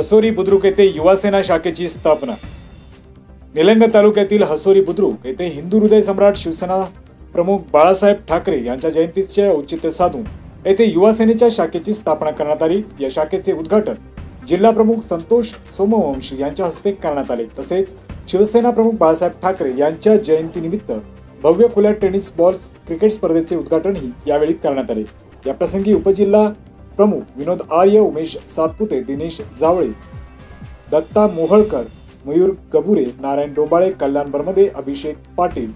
हसोरी बुद्रुक येथे युवासेना शाखेची स्थापना. निलंग तालुक्यातील हसोरी बुद्रुक येथे हिंदू हृदय सम्राट शिवसेना प्रमुख बाळासाहेब ठाकरे यांच्या जयंतीचे औचित्य साधून येथे युवासेनेच्या शाखेची स्थापना करण्यात आली. या शाखेचे उद्घाटन जिल्हा प्रमुख संतोष सोमवंशी यांच्या हस्ते करण्यात आले. तसेच शिवसेना प्रमुख बाळासाहेब ठाकरे यांच्या जयंतीनिमित्त भव्य खुल्या टेनिस बॉल क्रिकेट स्पर्धेचे उद्घाटनही यावेळी करण्यात आले. या प्रसंगी उपजिल्हा प्रमुख विनोद आर्य उमेश सातपुते दिनेश जावळे दत्ता मोहळकर मयूर गबुरे नारायण डोंबाळे कल्याण बरमदे अभिषेक पाटील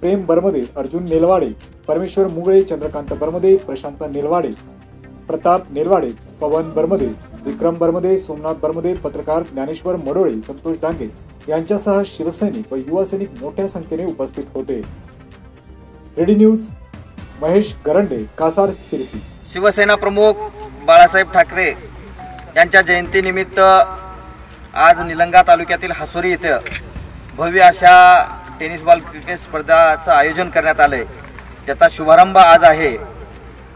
प्रेम बरमदे अर्जुन नेलवाडे परमेश्वर मुगळे चंद्रकांत बरमदे प्रशांत नेलवाडे प्रताप नेलवाडे पवन बरमदे विक्रम बरमदे सोमनाथ बरमदे पत्रकार ज्ञानेश्वर मडोळे संतोष डांगे यांच्यासह शिवसैनिक व युवा सैनिक मोठ्या संख्येने उपस्थित होते. रेडी न्यूज महेश गरंडे कासार सिरसी शिवसेना प्रमुख बाळासाहेब ठाकरे यांच्या जयंतीनिमित्त आज निलंगा तालुक्यातील हासोरी इथं भव्य अशा टेनिस बॉल क्रिकेट स्पर्धाचं आयोजन करण्यात आलं आहे त्याचा शुभारंभ आज आहे.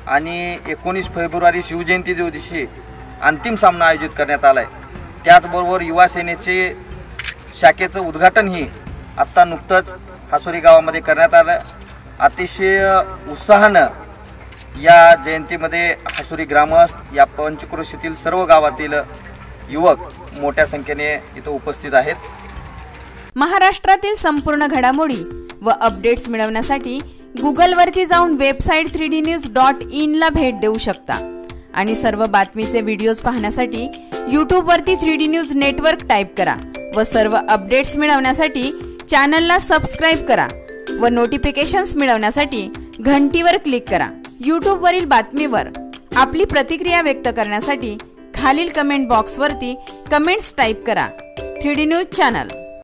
आणि एकोणीस फेब्रुवारी शिवजयंती दिवशी अंतिम सामना आयोजित करण्यात आला आहे त्याचबरोबर युवा सेनेचे शाखेचं उद्घाटनही आत्ता नुकतंच हासोरी गावामध्ये करण्यात आलं. अतिशय उत्साहानं या जयंतीमध्ये हसुरी ग्रामस्थ या पंचक्रोशीतील सर्व गावातील युवक मोठ्या संख्येने इथं उपस्थित आहेत. महाराष्ट्रातील संपूर्ण घडामोडी व अपडेट्स मिळवण्यासाठी गुगलवरती जाऊन website three D news dot इनला भेट देऊ शकता. आणि सर्व बातमीचे व्हिडिओज पाहण्यासाठी यूट्यूबवरती three D news network type करा व सर्व अपडेट्स मिळवण्यासाठी चॅनलला सबस्क्राईब करा व नोटिफिकेशन्स मिळवण्यासाठी घंटीवर क्लिक करा. यूट्यूबवरील बातमीवर आपली प्रतिक्रिया व्यक्त करण्यासाठी खालील कमेंट बॉक्सवरती कमेंट्स टाईप करा. Three D news channel.